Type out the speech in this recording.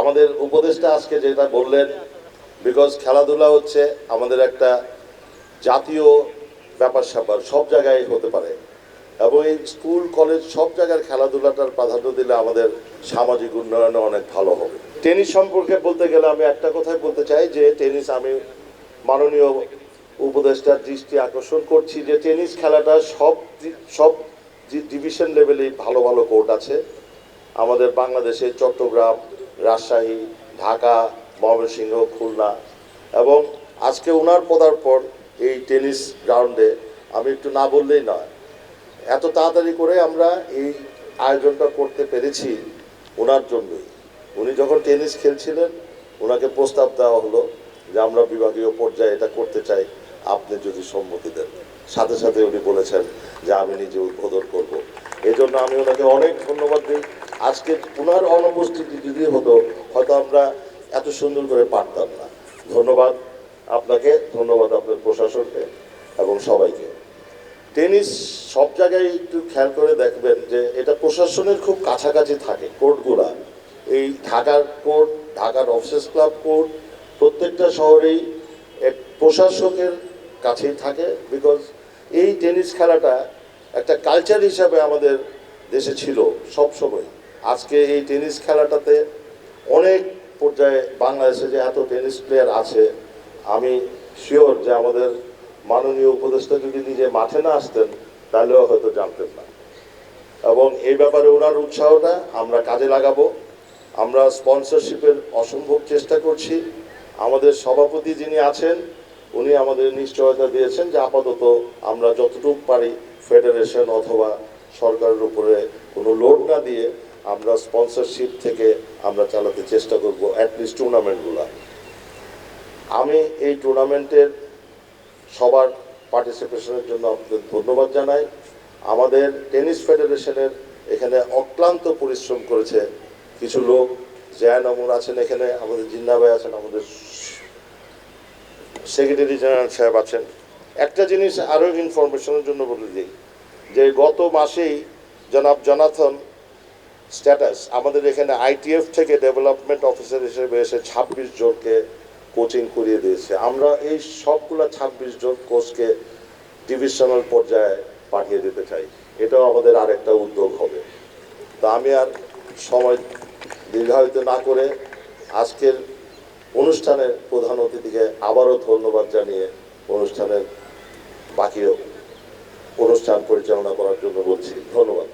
আমাদের উপদেশটা আজকে যেটা বললেন বিকজ খেলাধুলা হচ্ছে আমাদের একটা জাতীয় ব্যাপার স্যাপার, সব জায়গায় হতে পারে। এবং এই স্কুল, কলেজ সব জায়গার খেলাধুলাটার প্রাধান্য দিলে আমাদের সামাজিক উন্নয়নে অনেক ভালো হবে। টেনিস সম্পর্কে বলতে গেলে আমি একটা কথাই বলতে চাই যে, টেনিস আমি মাননীয় উপদেষ্টার দৃষ্টি আকর্ষণ করছি যে, টেনিস খেলাটা সব সব ডিভিশন লেভেলেই ভালো ভালো কোর্ট আছে। আমাদের বাংলাদেশে চট্টগ্রাম রাজশাহী, ঢাকা, ময়মনসিংহ, খুলনা এবং আজকে ওনার পদার্পণ এই টেনিস গ্রাউন্ডে আমি একটু না বললেই নয়। এত তাড়াতাড়ি করে আমরা এই আয়োজনটা করতে পেরেছি ওনার জন্যই। উনি যখন টেনিস খেলছিলেন ওনাকে প্রস্তাব দেওয়া হলো যে আমরা বিভাগীয় পর্যায়ে এটা করতে চাই, আপনি যদি সম্মতি দেন। সাথে সাথে উনি বলেছেন যে আমি নিজে উদ্বোধন করব। এই জন্য আমি ওনাকে অনেক ধন্যবাদ দিই। আজকে ওনার অনুপস্থিতি যদি হতো, হয়তো আমরা এত সুন্দর করে পারতাম না। ধন্যবাদ আপনাকে, ধন্যবাদ আপনার প্রশাসনকে এবং সবাইকে। টেনিস সব জায়গায় একটু খেয়াল করে দেখবেন যে এটা প্রশাসনের খুব কাছাকাছি থাকে কোর্টগুলা। এই ঢাকার কোর্ট, ঢাকার অফিসার্স ক্লাব কোর্ট, প্রত্যেকটা শহরেই এক প্রশাসকের কাছেই থাকে বিকজ এই টেনিস খেলাটা একটা কালচার হিসাবে আমাদের দেশে ছিল সব সময় আজকে এই টেনিস খেলাটাতে অনেক পর্যায়ে বাংলাদেশে যে এত টেনিস প্লেয়ার আছে, আমি শিওর যে আমাদের মাননীয় উপদেষ্টা যদি নিজে মাঠে না আসতেন, তাহলেও হয়তো জানতেন না। এবং এই ব্যাপারে ওনার উৎসাহটা আমরা কাজে লাগাবো। আমরা স্পন্সরশিপের অসম্ভব চেষ্টা করছি। আমাদের সভাপতি যিনি আছেন, উনি আমাদের নিশ্চয়তা দিয়েছেন যে আপাতত আমরা যতটুকু পারি ফেডারেশন অথবা সরকারের উপরে কোনো লোড না দিয়ে আমরা স্পন্সরশিপ থেকে আমরা চালাতে চেষ্টা করব অ্যাটলিস্ট টুর্নামেন্টগুলো আমি এই টুর্নামেন্টের সবার পার্টিসিপেশনের জন্য আপনাদের ধন্যবাদ জানাই। আমাদের টেনিস ফেডারেশনের এখানে অক্লান্ত পরিশ্রম করেছে কিছু লোক। জয়ান আমর আছেন এখানে, আমাদের জিন্না ভাই আছেন, আমাদের সেক্রেটারি জেনারেল সাহেব আছেন। একটা জিনিস আরও ইনফরমেশনের জন্য বলে দিই, যে গত মাসেই জনাব জনাথন স্ট্যাটাস আমাদের এখানে আইটিএফ থেকে ডেভেলপমেন্ট অফিসার হিসেবে এসে ছাব্বিশ জনকে কোচিং করিয়ে দিয়েছে। আমরা এই সবগুলো ছাব্বিশ জন কোচকে ডিভিশনাল পর্যায়ে পাঠিয়ে দিতে চাই। এটাও আমাদের আরেকটা উদ্যোগ হবে। তো আমি আর সময় দীর্ঘায়িত না করে আজকের অনুষ্ঠানের প্রধান অতিথিকে আবারও ধন্যবাদ জানিয়ে অনুষ্ঠানের বাকি অনুষ্ঠান পরিচালনা করার জন্য বলছি। ধন্যবাদ।